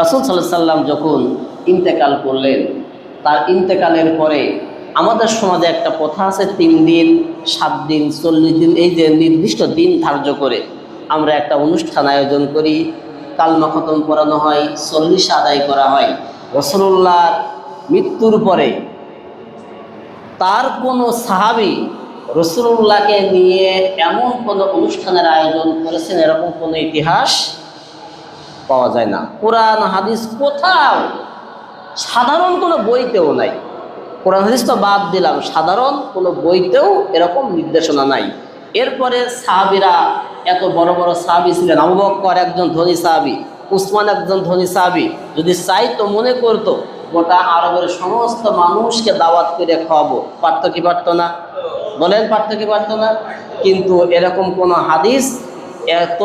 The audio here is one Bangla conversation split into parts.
রাসুল সাল্লাহ সাল্লাম যখন ইন্তেকাল করলেন, তার ইন্তেকালের পরে আমাদের সমাজে একটা প্রথা আছে, তিন দিন, সাত দিন, চল্লিশ দিন, এই যে নির্দিষ্ট দিন ধার্য করে আমরা একটা অনুষ্ঠান আয়োজন করি, কালমা খতম করানো হয়, চল্লিশ আদায় করা হয়। রসুল্লাহর মৃত্যুর পরে তার কোনো সাহাবি রসুল্লাহকে নিয়ে এমন কোনো অনুষ্ঠানের আয়োজন করেছেন, এরকম কোনো ইতিহাস? পাওয়া যায় না। কোরআন, হাদিস কোথাও সাধারণ কোনো বইতেও নাই। কোরআন, হাদিস তো বাদ দিলাম, সাধারণ কোনো বইতেও এরকম নির্দেশনা নাই। এরপরে সাহাবিরা এত বড় বড় সাহাবি ছিলেন। আবু একজন ধনী সাহাবি, উসমান একজন ধনী সাহাবি, যদি চাইতো, মনে করতো, গোটা আরবের সমস্ত মানুষকে দাওয়াত করে খাওয়াবো। পারত কি পারতো না? বলেন, পারত কি পারতো না? কিন্তু এরকম কোনো হাদিস এত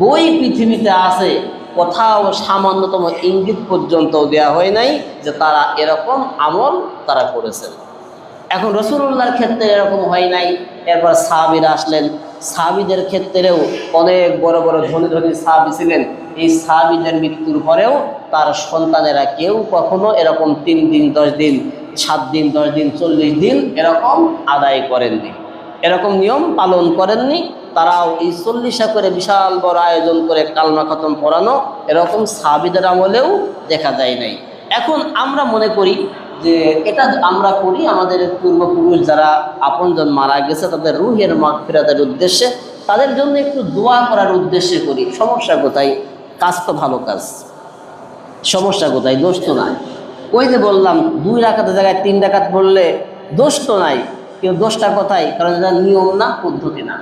বই পৃথিবীতে আছে, কোথাও সামান্যতম ইঙ্গিত পর্যন্ত দেওয়া হয় নাই যে তারা এরকম আমল তারা করেছেন। এখন রসুল্লাহর ক্ষেত্রে এরকম হয় নাই। এরপর সাহাবিরা আসলেন। সাহাবিদের ক্ষেত্রেও অনেক বড় বড় ধনী ধনী সাহাবি ছিলেন। এই সাহাবিদের মৃত্যুর পরেও তার সন্তানেরা কেউ কখনো এরকম তিন দিন, দশ দিন, সাত দিন, দশ দিন, চল্লিশ দিন এরকম আদায় করেননি। এরকম নিয়ম পালন করেননি। তারাও এই চল্লিশা করে বিশাল বড় আয়োজন করে কালমা খতম পড়ানো এরকম সাহাবিদের আমলেও দেখা যায় নাই। এখন আমরা মনে করি যে এটা আমরা করি আমাদের পূর্বপুরুষ যারা আপনজন মারা গেছে, তাদের রুহের মাঠ ফেরাতের উদ্দেশ্যে তাদের জন্য একটু দোয়া করার উদ্দেশ্যে করি। সমস্যা কোথায়? কাজ তো ভালো কাজ। সমস্যা কোথায়? দোষ তো নাই। ওই যে বললাম, দুই রাখাতের জায়গায় তিন রাখাত পড়লে দোষ তো নাই। কিন্তু দোষটা কোথায়? কারণ এটা নিয়ম না, পদ্ধতি না।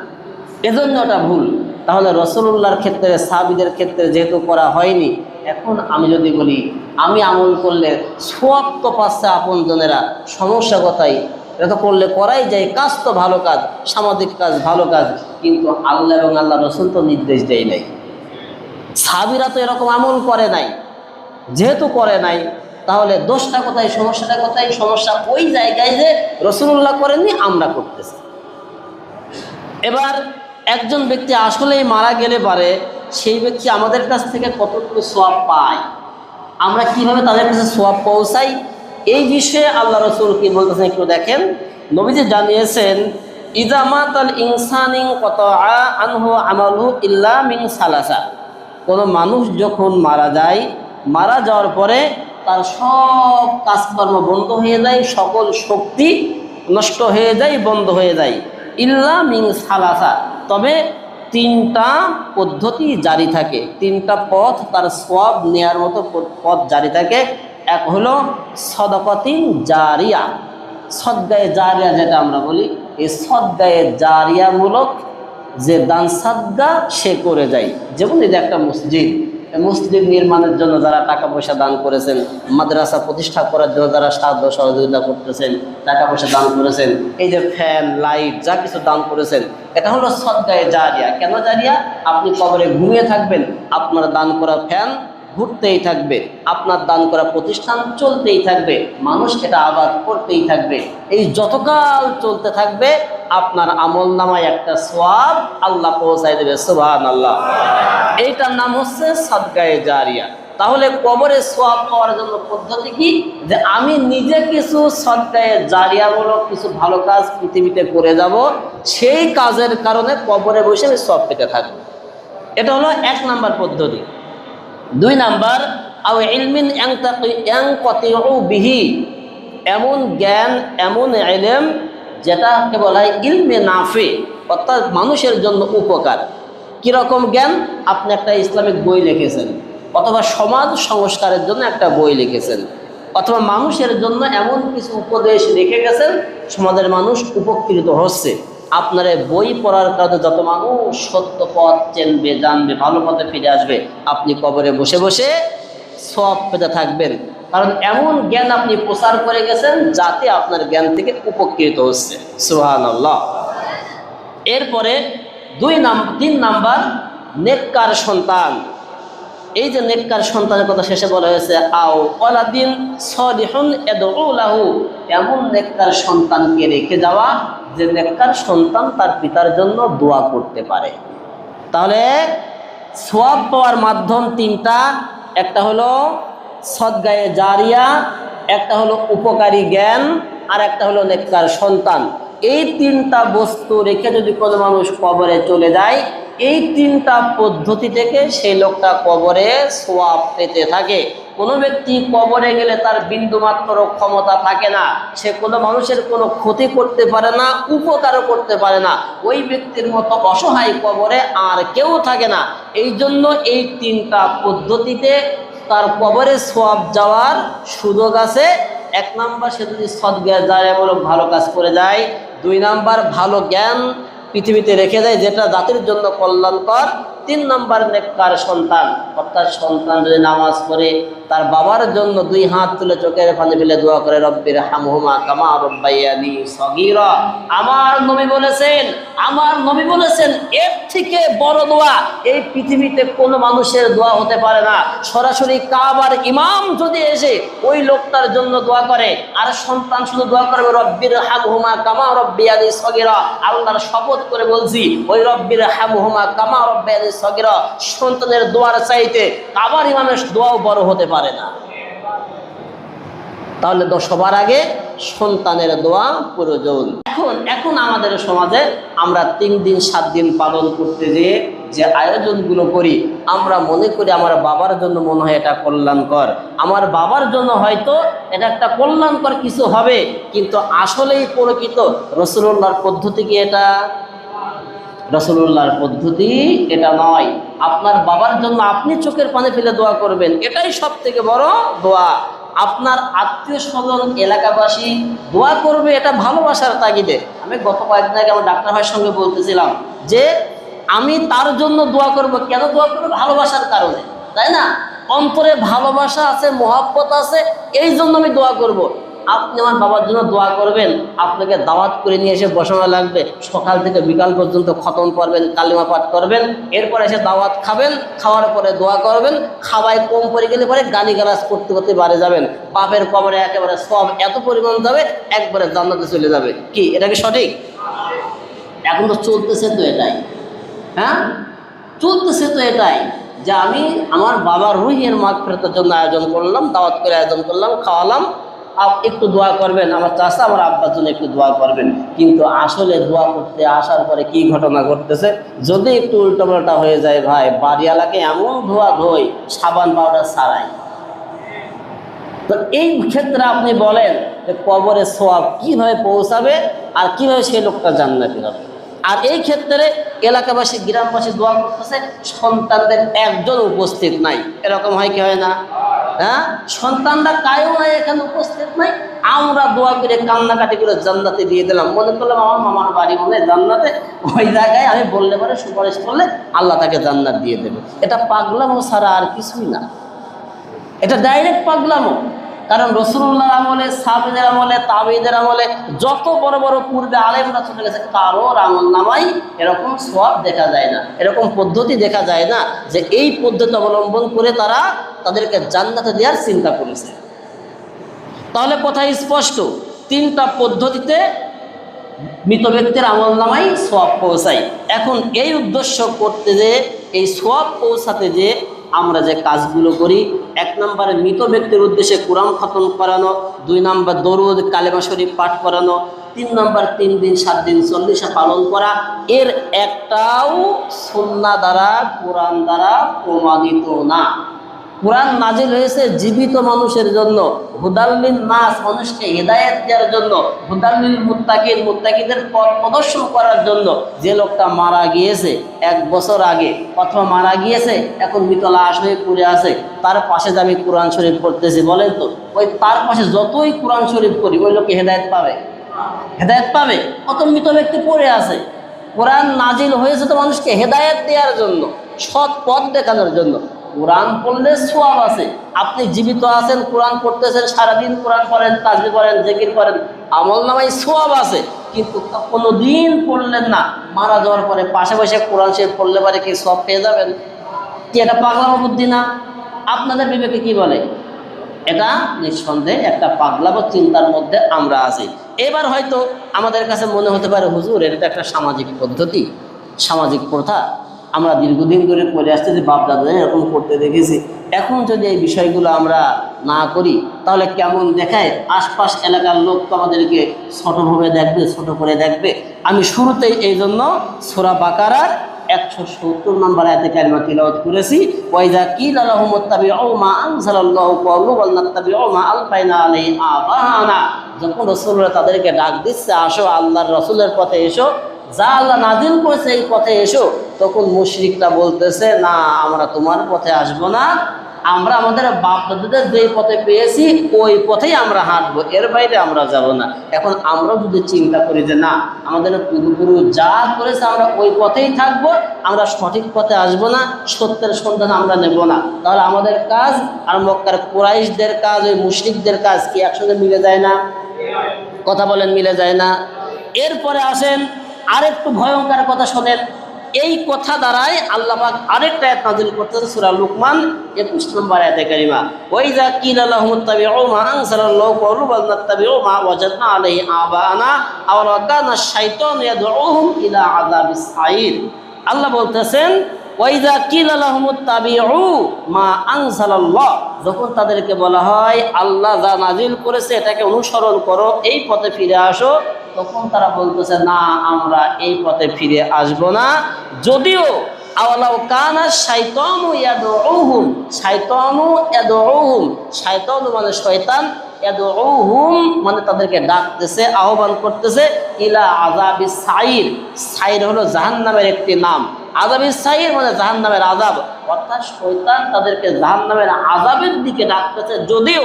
এজন্য ওটা ভুল। তাহলে রসুল্লাহর ক্ষেত্রে, সাহাবিদের ক্ষেত্রে যেহেতু করা হয়নি, এখন আমি যদি বলি, আমি আমল করলে সোয়াব তো পাচ্ছে আপনজনেরা সমস্যা কথাই এটা করলে করাই যায়, কাজ তো ভালো কাজ, সামাজিক কাজ ভালো কাজ, কিন্তু আল্লাহ এবং আল্লাহ রসুল তো নির্দেশ দেয় নাই। সাবিরা তো এরকম আমল করে নাই। যেহেতু করে নাই, তাহলে দোষটা কোথায়, সমস্যাটা কোথায়? সমস্যা ওই জায়গায় যে রসুল্লাহ করেননি, আমরা করতেছি। এবার একজন ব্যক্তি আসলেই মারা গেলে পারে, সেই ব্যক্তি আমাদের কাছ থেকে কতটুকু সোয়াব পায়? আমরা কীভাবে তাদের কাছে সোয়াব পৌঁছাই? এই বিষয়ে আল্লাহ রসুল কি বলতেছেন একটু দেখেন। নবীজি জানিয়েছেন ইজামাত আল ইনসানিং কত আনহু আমালহু ইল্লা সালাসা। কোনো মানুষ যখন মারা যায়, মারা যাওয়ার পরে তার সব কাজকর্ম বন্ধ হয়ে যায়, সকল শক্তি নষ্ট হয়ে যায়, বন্ধ হয়ে যায়। ইল্লা মিং সালাসা। তবে তিনটা পদ্ধতি জারি থাকে। তিনটা পথ তার সব নেয়ার মতো পথ জারি থাকে। এক হলো সদকতিন জারিয়া। সদ্গায়ে জারিয়া যেটা আমরা বলি, এই সদ্গায়ে জারিয়ামূলক যে দান সাদ্গা সে করে যায়। যেমন এটা একটা মসজিদ মসজিদ নির্মাণের জন্য যারা টাকা পয়সা দান করেছেন, মাদ্রাসা প্রতিষ্ঠা করার জন্য যারা সাহায্য সহযোগিতা করতেছেন, টাকা পয়সা দান করেছেন, এই যে ফ্যান লাইট যা কিছু দান করেছেন, এটা হলো সদ্গায়ে জারিয়া। কেন জারিয়া? আপনি কবরে ঘুমিয়ে থাকবেন, আপনার দান করা ফ্যান ঘুরতেই থাকবে, আপনার দান করা প্রতিষ্ঠান চলতেই থাকবে, মানুষ এটা আবাদ করতেই থাকবে। এই যতকাল চলতে থাকবে আপনার আমল নামায় একটা সোয়াব আল্লাহ পৌঁছাই দেবে সুবাহান আল্লাহ এইটার নাম হচ্ছে সদগায়ে জারিয়া। তাহলে কবরে সোয়াব পাওয়ার জন্য পদ্ধতি কি? যে আমি নিজে কিছু সদগায়ে জারিয়ামূলক কিছু ভালো কাজ পৃথিবীতে করে যাব, সেই কাজের কারণে কবরে বসে আমি সব পেতে থাকব। এটা হলো এক নাম্বার পদ্ধতি। দুই নাম্বার এমন জ্ঞান, এমন এলেম যেটাকে বলা হয় ইলমে নাফে, অর্থাৎ মানুষের জন্য উপকার। কীরকম জ্ঞান? আপনি একটা ইসলামিক বই লিখেছেন, অথবা সমাজ সংস্কারের জন্য একটা বই লিখেছেন, অথবা মানুষের জন্য এমন কিছু উপদেশ লিখে গেছেন, সমাজের মানুষ উপকৃত হচ্ছে। আপনার বই পড়ার কারণে যত মানুষ সত্য পথ চেনবে, জানবে, ভালো পথে ফিরে আসবে, আপনি কবরে বসে বসে সব পেতে থাকবেন। কারণ এমন জ্ঞান আপনি প্রচার করে গেছেন যাতে আপনার জ্ঞান থেকে উপকৃত হচ্ছে। সুহান আল্লাহ এরপরে দুই নাম, তিন নাম্বার, নেককার সন্তান। এই যে নেককার সন্তানের কথা শেষে বলা হয়েছে, আও অলাদিন সলিহন এদুলাহু এমন নেককার সন্তানকে রেখে যাওয়া যে নেককার সন্তান তার পিতার জন্য দোয়া করতে পারে। তাহলে সোয়াব পাওয়ার মাধ্যম তিনটা, একটা হলো সদ্গায়ে জারিয়া, একটা হলো উপকারী জ্ঞান, আর একটা হলো নেককার সন্তান। এই তিনটা বস্তু রেখে যদি কোনো মানুষ কবরে চলে যায়, এই তিনটা পদ্ধতি থেকে সেই লোকটা কবরে সোয়াব পেতে থাকে। কোনো ব্যক্তি কবরে গেলে তার বিন্দুমাত্র ক্ষমতা থাকে না। সে কোনো মানুষের কোনো ক্ষতি করতে পারে না, উপকারও করতে পারে না। ওই ব্যক্তির মতো অসহায় কবরে আর কেউ থাকে না। এই জন্য এই তিনটা পদ্ধতিতে তার কবরে সব যাওয়ার সুযোগ আছে। এক নাম্বার, সে যদি সদ্গ্যাস যায় এমন ভালো কাজ করে যায়। দুই নাম্বার, ভালো জ্ঞান পৃথিবীতে রেখে দেয়, যেটা জাতির জন্য কল্যাণকর। তিন নম্বর নেককার সন্তান, অর্থাৎ সন্তান যদি নামাজ পড়ে, তার বাবার জন্য দুই হাত তুলে চোখের পানি ফেলে দোয়া করে, রব্বির হামহুমা কামা রব্বাইয়ানি সগীরা। আমার নবী বলেছেন, আমার নবী বলেছেন, এর থেকে বড় দোয়া এই পৃথিবীতে কোনো মানুষের দোয়া হতে পারে না। সরাসরি কাবার ইমাম যদি এসে ওই লোকটার জন্য দোয়া করে, আর সন্তান শুধু দোয়া করবে, রব্বির হামহুমা কামা রব্বিয়ানি সগীরা। আল্লাহর শপথ করে বলছি, ওই রব্বির হামহুমা কামা রব্বিয়ানি সগীরা সন্তানের দোয়ার চাইতে কাবার ইমামের দোয়াও বড় হতে পারে না। তাহলে সবার আগে সন্তানের দোয়া প্রয়োজন। এখন এখন আমাদের সমাজে আমরা তিন দিন, সাত দিন পালন করতে যেয়ে যে আয়োজনগুলো করি, আমরা মনে করি আমার বাবার জন্য মনে হয় এটা কল্যাণকর। আমার বাবার জন্য হয়তো এটা একটা কল্যাণকর কিছু হবে, কিন্তু আসলেই প্রকৃত রসুল্লাহর পদ্ধতি কি এটা? রসুল্লাহর পদ্ধতি এটা নয়। আপনার বাবার জন্য আপনি চোখের পানে ফেলে দোয়া করবেন, এটাই সব থেকে বড় দোয়া। আপনার আত্মীয় স্বজন এলাকাবাসী দোয়া করবে এটা ভালোবাসার তাগিদে। আমি গত কয়েকদিন আগে আমার ডাক্তার ভাইয়ের সঙ্গে বলতেছিলাম যে, আমি তার জন্য দোয়া করব। কেন দোয়া করব? ভালোবাসার কারণে। তাই না? অন্তরে ভালোবাসা আছে, মহাব্বত আছে, এই জন্য আমি দোয়া করব। আপনি আমার বাবার জন্য দোয়া করবেন। আপনাকে দাওয়াত করে নিয়ে এসে বসানো লাগবে। সকাল থেকে বিকাল পর্যন্ত খতম করবেন কালিমা পাঠ করবেন। এরপর এসে দাওয়াত খাবেন, খাওয়ার পরে দোয়া করবেন। খাওয়ায় কম পড়ে গেলে পরে গালি গালাজ করতে করতে বাড়ে যাবেন। পাপের কবরে একেবারে সব এত পরিমাণ যাবে, একবারে জান্নাতে চলে যাবে। কি, এটা কি সঠিক? এখন তো চলতেছে তো এটাই। হ্যাঁ? চলতেছে তো এটাই যে আমি আমার বাবার রুহের মাগ ফেরতের জন্য আয়োজন করলাম, দাওয়াত করে আয়োজন করলাম, খাওয়ালাম। একটু দোয়া করবেন, আমার চাষা, আমার আব্বার জন্য একটু দোয়া করবেন। কিন্তু আসলে দোয়া করতে আসার পরে কি ঘটনা ঘটতেছে? যদি একটু উল্টোপাল্টা হয়ে যায়, ভাই, বাড়িওয়ালাকে এমন ধোয়া ধোয় সাবান পাউডার ছাড়াই। তো এই ক্ষেত্রে আপনি বলেন যে কবরে সোয়াব কীভাবে পৌঁছাবে আর কীভাবে সেই লোকটা জান্নাতি হবে আর এই ক্ষেত্রে এলাকাবাসী, গ্রামবাসী দোয়া করতেছে, সন্তানদের একজন উপস্থিত নাই। এরকম হয় কি হয় না? হ্যাঁ? সন্তানরা কায়ও নাই এখানে উপস্থিত নাই। আমরা দোয়া করে কান্নাকাটি করে জান্নাতে দিয়ে দিলাম। মনে করলাম আমার মামার বাড়ি মনে জান্নাতে। ওই জায়গায় আমি বললে পরে সুপারিশ করলে আল্লাহ তাকে জান্নাত দিয়ে দেবে। এটা পাগলামো ছাড়া আর কিছুই না। এটা ডাইরেক্ট পাগলামো। কারণ রসুল্লাহ আমলে সাবিদের আমলে, তাবিদের আমলে যত বড় বড় পূর্বে আলেমরা চলে গেছে, কারোর আমল নামাই এরকম সব দেখা যায় না। এরকম পদ্ধতি দেখা যায় না যে এই পদ্ধতি অবলম্বন করে তারা তাদেরকে জান্নাতে দেওয়ার চিন্তা করেছে। তাহলে কথা স্পষ্ট, তিনটা পদ্ধতিতে মৃত ব্যক্তির আমল নামাই সোয়াব পৌঁছাই এখন এই উদ্দেশ্য করতে যে, এই সোয়াব পৌঁছাতে যে আমরা যে কাজগুলো করি, এক নম্বরে মৃত ব্যক্তির উদ্দেশ্যে কোরআন খতম করানো, দুই নম্বর দরুদ, কালেমা শরীফ পাঠ করানো, তিন নম্বর তিন দিন, সাত দিন চল্লিশে পালন করা, এর একটাও সন্না দ্বারা, কোরআন দ্বারা প্রমাণিত না। কোরআন নাজিল হয়েছে জীবিত মানুষের জন্য হুদাল্লিন নাস মানুষকে হেদায়েত দেওয়ার জন্য, হুদাল্লিল মুত্তাকিন, মুত্তাকিদের পথ প্রদর্শন করার জন্য। যে লোকটা মারা গিয়েছে এক বছর আগে, অথবা মারা গিয়েছে, এখন মৃত লাশ হয়ে পড়ে আছে, তার পাশে যে আমি কোরআন শরীফ পড়তেছি, বলেন তো, ওই তার পাশে যতই কোরআন শরীফ করি ওই লোকে হেদায়েত পাবে? হেদায়েত পাবে? কত মৃত ব্যক্তি পড়ে আছে? কোরআন নাজিল হয়েছে তো মানুষকে হেদায়েত দেওয়ার জন্য, সৎ পথ দেখানোর জন্য। কোরআন পড়লে সোয়াব আছে। আপনি জীবিত আছেন, কোরআন পড়তেছেন, সারাদিন কোরআন পড়েন, তাজবি করেন জেকির করেন, আমল নামাই সোয়াব আছে। কিন্তু কোনো দিন পড়লেন না। মারা যাওয়ার পরে পাশে পাশে কোরআন সে পড়লে পারে কি সব পেয়ে যাবেন? কি এটা পাগলামো বুদ্ধি না? আপনাদের বিবেকে কি বলে? এটা নিঃসন্দেহে একটা পাগলাবো চিন্তার মধ্যে আমরা আছি। এবার হয়তো আমাদের কাছে মনে হতে পারে, হুজুর, এটা একটা সামাজিক পদ্ধতি, সামাজিক প্রথা। আমরা দীর্ঘদিন ধরে করে আসতেছি বাপ দাদা এরকম করতে দেখেছি। এখন যদি এই বিষয়গুলো আমরা না করি, তাহলে কেমন দেখায়? আশপাশ এলাকার লোক তো আমাদেরকে ছোটোভাবে দেখবে, ছোট করে দেখবে। আমি শুরুতেই এই জন্য সোরা বাকারার একশো সত্তর নম্বর আয়াতে কালিমা তিলাওয়াত করেছি ওয়াইদা কিল আলহমত্তাবি ও মা আনসালাল্লাহু ক্বালু ওয়াল নাত্তাবিউ মা আলফাইনা আলাইহি আবানা যখন রাসূলরা তাদেরকে ডাক দিচ্ছে, আসো আল্লাহর রাসূলের পথে এসো যা আল্লাহ নাজিল করেছে এই পথে এসো। তখন মুশরিকরা বলতেছে, না, আমরা তোমার পথে আসব না। আমরা আমাদের বাপ দাদাদের যেই পথে পেয়েছি, ওই পথেই আমরা হাঁটবো। এর বাইরে আমরা যাব না। এখন আমরা যদি চিন্তা করি যে, না, আমাদের পূর্বপুরুষ যা করেছে, আমরা ওই পথেই থাকব। আমরা সঠিক পথে আসব না, সত্যের সন্ধান আমরা নেব না। তাহলে আমাদের কাজ আর মক্কার কোরাইশদের কাজ, ওই মুশরিকদের কাজ কি একসঙ্গে মিলে যায় না? কথা বলেন, মিলে যায় না? এরপরে আসেন আরেকটু ভয়ঙ্কর কথা শোনেন। এই কথা দ্বারাই আল্লাহাক আরেকটা আয়াত নাযিল করতেছে সূরা লুকমান 21 নম্বর আয়াতে আবানা আও কানা আল্লাহ বলতেছেন যখন তাদেরকে বলা হয়, আল্লাহ যা নাজিল করেছে এটাকে অনুসরণ করো, এই পথে ফিরে আসো তখন তারা বলতেছে, না, আমরা এই পথে ফিরে আসব না। যদিও আওয়ালাও কানা মানে মানে তাদেরকে ডাকতেছে, আহ্বান করতেছে, ইলা আযাবিস সাইর। সাইর হলো জাহান্নামের একটি নাম। আযাবিস সাইর মানে জাহান্নামের আযাব। অর্থাৎ শয়তান তাদেরকে জাহান্নামের আযাবের দিকে ডাকতেছে, যদিও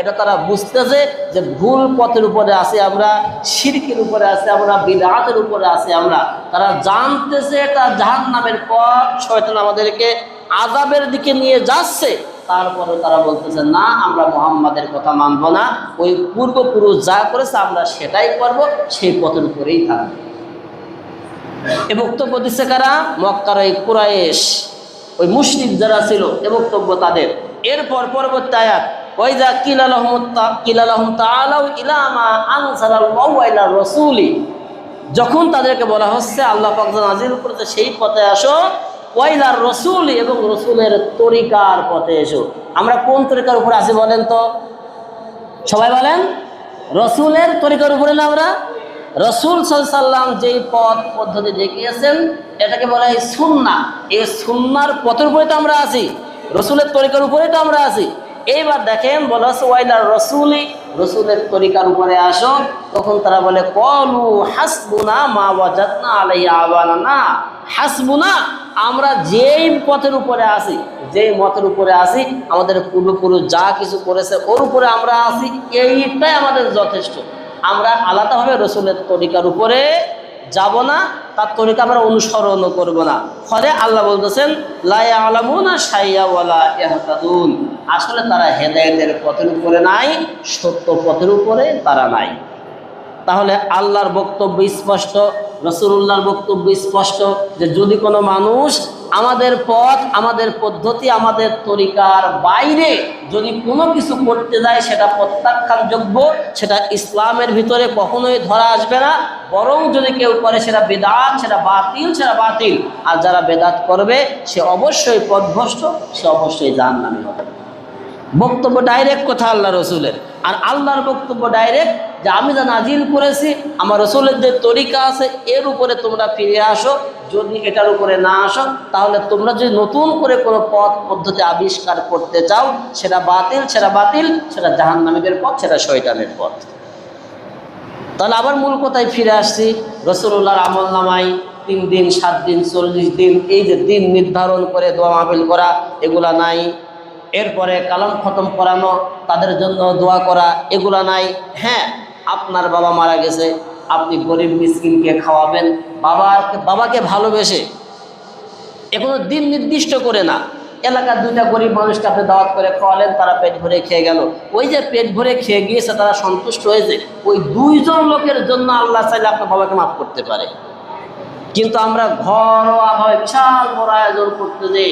এটা তারা বুঝতেছে যে ভুল পথের উপরে আছে আমরা, শিরকের উপরে আছে আমরা বিরাটের উপরে আছে আমরা। তারা জানতেছে এটা জাহান নামের পথ, শয়তান আমাদেরকে আজাবের দিকে নিয়ে যাচ্ছে। তারপরে তারা বলতেছে, না, আমরা মোহাম্মদের কথা মানব না। ওই পূর্বপুরুষ যা করেছে আমরা সেটাই করব, সেই পথের উপরেই থাকব। এ বক্তব্য দিচ্ছে কারা? মক্কার ওই কুরাইশ, ওই মুসলিম যারা ছিল, এ বক্তব্য তাদের। এরপর পরবর্তী আয়াত ওইজা কিলালাহম কিলালাহম তাআলাউ ইলা মা আনসালাল্লাহু আলা রাসূলি। যখন তাদেরকে বলা হচ্ছে, আল্লাহ পাক যা নাজিল করেছে, সেই পথে আসো। ওয়াইলার রসুল এবং রসুলের তরিকার পথে এসো। আমরা কোন তরিকার উপরে আছি বলেন তো? সবাই বলেন? রসুলের তরিকার উপরে না আমরা? রসুল সাল্লাম যেই পথ, পদ্ধতি দেখিয়েছেন, এটাকে বলা হয় সুন্না এই সুন্নার পথের উপরে তো আমরা আছি। রসুলের তরিকার উপরে তো আমরা আছি। এইবার দেখেন বলা হচ্ছে ওয়াইলার রসুলি, রসুলের তরিকার উপরে আসো তখন তারা বলে, কলু হাসবুনা মা ওয়াজাদনা আলাই আবানা হাসবুনা, আমরা যেই পথের উপরে আসি যেই মতের উপরে আসি আমাদের পূর্বপুরুষ যা কিছু করেছে, ওর উপরে আমরা আসি এইটাই আমাদের যথেষ্ট। আমরা আলাদাভাবে রসুলের তরিকার উপরে যাব না তরিকা আমরা অনুসরণও করব না। ফলে আল্লাহ বলতেছেন সাইয়াওয়ালা এহতাদুন আসলে তারা হেদায়তের পথের উপরে নাই, সত্য পথের উপরে তারা নাই। তাহলে আল্লাহর বক্তব্য স্পষ্ট রসুল্লাহর বক্তব্য স্পষ্ট যে যদি কোনো মানুষ আমাদের পথ, আমাদের পদ্ধতি, আমাদের তরিকার বাইরে যদি কোনো কিছু করতে যায়, সেটা প্রত্যাখ্যানযোগ্য, সেটা ইসলামের ভিতরে কখনোই ধরা আসবে না। বরং যদি কেউ করে, সেটা বেদাত, সেটা বাতিল সেটা বাতিল। আর যারা বেদাত করবে, সে অবশ্যই পথভ্রষ্ট, সে অবশ্যই জাহান নামে হবে। বক্তব্য ডাইরেক্ট কথা আল্লাহ রসুলের। আর আল্লাহর বক্তব্য ডাইরেক্ট যে আমি যা নাজিল করেছি, আমার রসুলের যে তরিকা আছে, এর উপরে তোমরা ফিরে আসো। যদি এটার উপরে না আসো, তাহলে তোমরা যদি নতুন করে কোনো পথ পদ্ধতি আবিষ্কার করতে চাও, সেটা বাতিল সেটা বাতিল, সেটা জাহান্নামীদের পথ, সেটা শয়তানের পথ। তাহলে আবার মূল কথায় ফিরে আসছি রসুল্লাহর আমল নামাই তিন দিন, সাত দিন, চল্লিশ দিন, এই যে দিন নির্ধারণ করে দোয়া মাহফিল করা, এগুলা নাই। এরপরে কালাম খতম করানো, তাদের জন্য দোয়া করা, এগুলা নাই। হ্যাঁ আপনার বাবা মারা গেছে, আপনি গরিব মিসকিনকে খাওয়াবেন বাবাকে বাবাকে ভালোবেসে। এ কোনো দিন নির্দিষ্ট করে না। এলাকার দুইটা গরিব মানুষকে আপনি দাওয়াত করে খাওয়ালেন, তারা পেট ভরে খেয়ে গেল। ওই যে পেট ভরে খেয়ে গিয়েছে, তারা সন্তুষ্ট হয়েছে। ওই দুইজন লোকের জন্য আল্লাহ চাইলে আপনার বাবাকে মাফ করতে পারে। কিন্তু আমরা ঘরোয়াভাবে বিশাল বড় আয়োজন করতে যে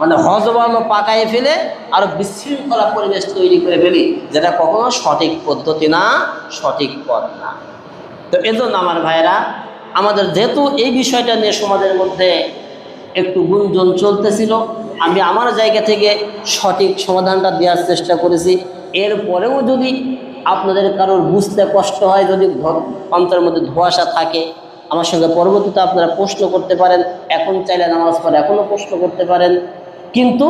মানে হজবানো পাকায় ফেলে আরও বিশৃঙ্খলা পরিবেশ তৈরি করে ফেলি, যেটা কখনো সঠিক পদ্ধতি না, সঠিক পথ না। তো এজন্য আমার ভাইরা আমাদের যেহেতু এই বিষয়টা নিয়ে সমাজের মধ্যে একটু গুঞ্জন চলতেছিল, আমি আমার জায়গা থেকে সঠিক সমাধানটা দেওয়ার চেষ্টা করেছি। এরপরেও যদি আপনাদের কারোর বুঝতে কষ্ট হয়, যদি অন্তরের মধ্যে ধোঁয়াশা থাকে, আমার সঙ্গে পরবর্তীতে আপনারা প্রশ্ন করতে পারেন, এখন চাইলে নামাজ পড়ে এখনও প্রশ্ন করতে পারেন। কিন্তু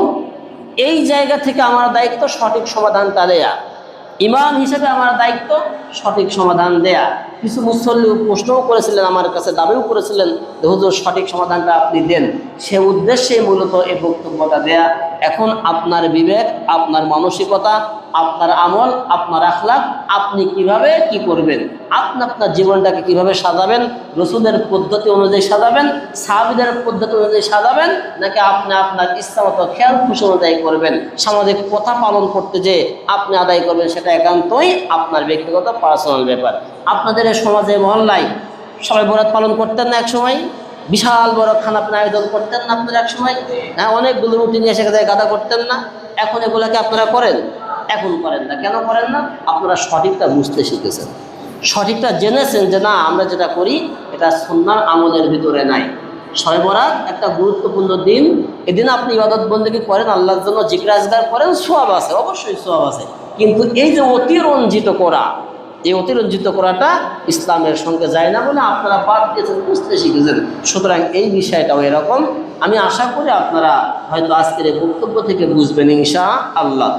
এই জায়গা থেকে আমার দায়িত্ব সঠিক সমাধান তা দেয়া ইমাম হিসেবে আমার দায়িত্ব সঠিক সমাধান দেয়া। কিছু মুসল্লি প্রশ্নও করেছিলেন, আমার কাছে দাবিও করেছিলেন হুজুর, সঠিক সমাধানটা আপনি দেন। সে উদ্দেশ্যে মূলত এই বক্তব্যটা দেয়া। এখন আপনার বিবেক, আপনার মানসিকতা আপনার আমল, আপনার আখলাক আপনি কীভাবে কি করবেন? আপনি আপনার জীবনটাকে কীভাবে সাজাবেন? রসুলের পদ্ধতি অনুযায়ী সাজাবেন? সাহাবিদের পদ্ধতি অনুযায়ী সাজাবেন? নাকি আপনি আপনার ইচ্ছা মতো খেয়াল খুশি অনুযায়ী করবেন? সামাজিক কথা পালন করতে যে আপনি আদায় করবেন, সেটা একান্তই আপনার ব্যক্তিগত, পার্সোনাল ব্যাপার। আপনাদের এই সমাজে মহল্লায় সবাই বরাত পালন করতেন না এক সময় বিশাল বড় খানাপিনা আয়োজন করতেন না আপনারা এক সময় হ্যাঁ অনেকগুলো রুটি নিয়ে সেখানে গাদা করতেন না? এখন এগুলাকে আপনারা করেন? এখন করেন না। কেন করেন না? আপনারা সঠিকটা বুঝতে শিখেছেন। সঠিকটা জেনেছেন যে না, আমরা যেটা করি, এটা সন্ন্যার আমলের ভিতরে নাই। ছয় বরাত একটা গুরুত্বপূর্ণ দিন। এদিন আপনি ইবাদত বন্দী করেন, আল্লাহর জন্য জিজ্ঞাসগার করেন, সোয়াব আছে, অবশ্যই সোয়াব আছে। কিন্তু এই যে অতিরঞ্জিত করা, এই অতিরঞ্জিত করাটা ইসলামের সঙ্গে যায় না বলে আপনারা বাদ দিয়েছেন, বুঝতে শিখেছেন। সুতরাং এই বিষয়টাও এরকম। আমি আশা করি আপনারা হয়তো আজকের এই বক্তব্য থেকে বুঝবেন ইনশা আল্লাহ